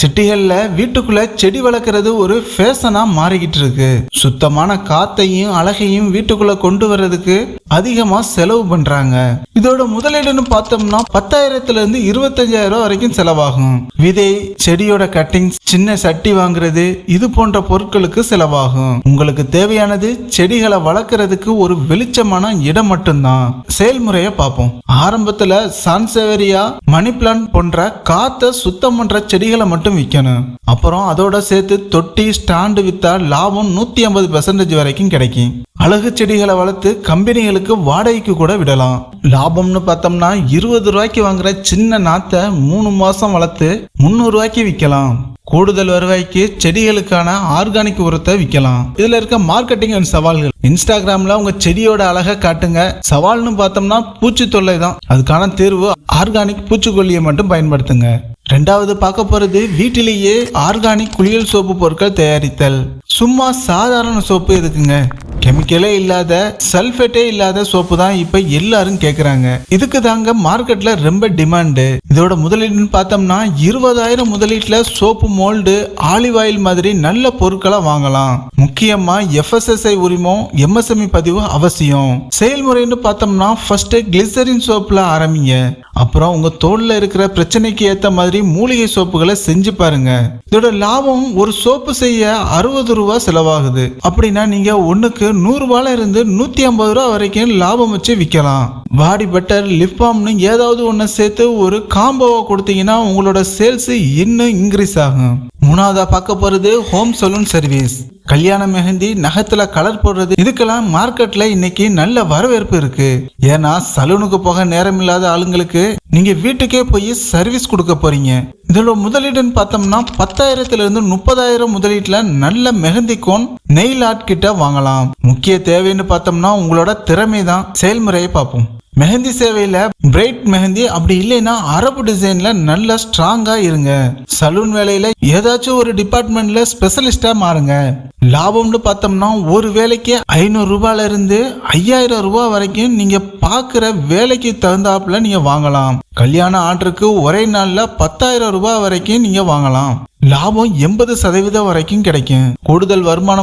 சிட்டிகள்ல வீட்டுக்குள்ள செடி வளர்க்கறது ஒரு ஃபேஷனா மாறிக்கிட்டு இருக்கு சுத்தமான காத்தையும் அழகையும் வீட்டுக்குள்ள கொண்டு வர்றதுக்கு அதிகமா செலவு பண்றாங்க. இதோட முதலீடுன்னு பார்த்தோம்னா பத்தாயிரத்துல இருந்து இருபத்தஞ்சாயிரம் ரூபாய் வரைக்கும் செலவாகும். விதை செடியோட கட்டிங்ஸ் சின்ன சட்டி வாங்குறது இது போன்ற பொருட்களுக்கு செலவாகும். உங்களுக்கு தேவையானது செடிகளை வளர்க்கறதுக்கு ஒரு வெளிச்சமான இடம் மட்டும்தான். செயல்முறையை பார்ப்போம். ஆரம்பத்துல சான்சேவரியா மணி பிளான்ட் போன்ற காத்த சுத்தம் பண்ற செடிகளை மட்டும் விற்கணும். அப்புறம் அதோட சேர்த்து தொட்டி ஸ்டாண்டு வித்தா லாபம் நூத்தி ஐம்பது பெர்சன்டேஜ் வரைக்கும் கிடைக்கும். அழகு செடிகளை வளர்த்து கம்பெனிகளுக்கு வாடகைக்கு கூட விடலாம். லாபம்னு பார்த்தோம்னா இருபது ரூபாய்க்கு வாங்குற சின்ன நாத்தை மூணு மாசம் வளர்த்து முந்நூறு ரூபாய்க்கு விற்கலாம். கூடுதல் வருவாய்க்கு செடிகளுக்கான ஆர்கானிக் உரத்தை விற்கலாம். இதுல இருக்க மார்க்கெட்டிங் அண்ட் சவால்கள். இன்ஸ்டாகிராம்ல உங்க செடியோட அழகை காட்டுங்க. சவால்னு பார்த்தோம்னா பூச்சி தொல்லை தான். அதுக்கான தீர்வு ஆர்கானிக் பூச்சிக்கொல்லியை மட்டும் பயன்படுத்துங்க. ரெண்டாவது பார்க்க போகிறது வீட்டிலேயே ஆர்கானிக் குளியல் சோப்பு பொருட்கள் தயாரித்தல். சும்மா சாதாரண சோப்பு எதுக்குங்க? கெமிக்கலே இல்லாத சல்ஃபேட்டே இல்லாத சோப்பு தான் இப்ப எல்லாரும் கேக்குறாங்க. இதுக்கு தாங்க மார்க்கெட்ல ரொம்ப டிமாண்டு இதோட முதலீடுன்னு பார்த்தோம்னா இருபதாயிரம் முதலீட்டுல சோப்பு மோல்டு ஆலிவ் ஆயில் மாதிரி நல்ல பொருட்களை வாங்கலாம். முக்கியமா எஃப்எஸ்எஸ்ஐ உரிமம் எம்எஸ்எம்இ பதிவு அவசியம். செயல்முறைன்னு பார்த்தோம்னா ஃபர்ஸ்ட் கிளிசரின் சோப்புல ஆரம்பிங்க. அப்புறம் உங்க தோல்ல இருக்கிற பிரச்சனைக்கு ஏத்த மாதிரி மூலிகை சோப்புகளை செஞ்சு பாருங்க. இதோட லாபம் ஒரு சோப்பு செய்ய அறுபது ரூபா செலவாகுது. அப்படின்னா நீங்க ஒண்ணுக்கு நூறு இருந்து நூத்தி ஐம்பது ரூபா வரைக்கும் லாபம் வச்சு விற்கலாம். பாடி பட்டர் லிப் பாம்னு ஏதாவது ஒன்று சேர்த்து ஒரு காம்போவை கொடுத்தீங்கன்னா உங்களோட சேல்ஸ் இன்னும் இன்க்ரீஸ் ஆகும். மூணாவதா பார்க்க போறது ஹோம் சலூன் சர்வீஸ் கல்யாண மெஹந்தி நகத்துல கலர் போடுறது இதுக்கெல்லாம் மார்க்கெட்ல இன்னைக்கு நல்ல வரவேற்பு இருக்கு. ஏன்னா சலூனுக்கு போக நேரம் இல்லாத ஆளுங்களுக்கு நீங்க வீட்டுக்கே போய் சர்வீஸ் கொடுக்க போறீங்க. இதோட முதலீடுன்னு பார்த்தோம்னா பத்தாயிரத்துல இருந்து முப்பதாயிரம் முதலீட்டுல நல்ல மெஹந்தி கோன் நெயில் ஆர்ட் கிட்ட வாங்கலாம். முக்கிய தேவைன்னு பார்த்தோம்னா உங்களோட திறமை தான் செயல்முறையை பார்ப்போம். மெஹந்தி சேவையில பிரைட் மெஹந்தி அப்படி இல்லைன்னா அரபு டிசைன்ல நல்ல ஸ்ட்ராங்கா இருங்க. சலூன் வேலையில ஏதாச்சும் ஒரு டிபார்ட்மெண்ட்ல ஸ்பெஷலிஸ்டா மாறுங்க. லாபம்னு பார்த்தோம்னா ஒரு வேலைக்கு ஐநூறு ரூபாயில இருந்து ஐயாயிரம் ரூபாய் வரைக்கும் நீங்க பாக்குற வேலைக்கு தகுந்தாப்புல நீங்க வாங்கலாம். கல்யாண ஆர்டருக்கு ஒரே நாள்ல பத்தாயிரம் ரூபாய் வரைக்கும் நீங்க வாங்கலாம். லாபம் எண்பது சதவீதம் வரைக்கும் கிடைக்கும். கூடுதல் வருமானம்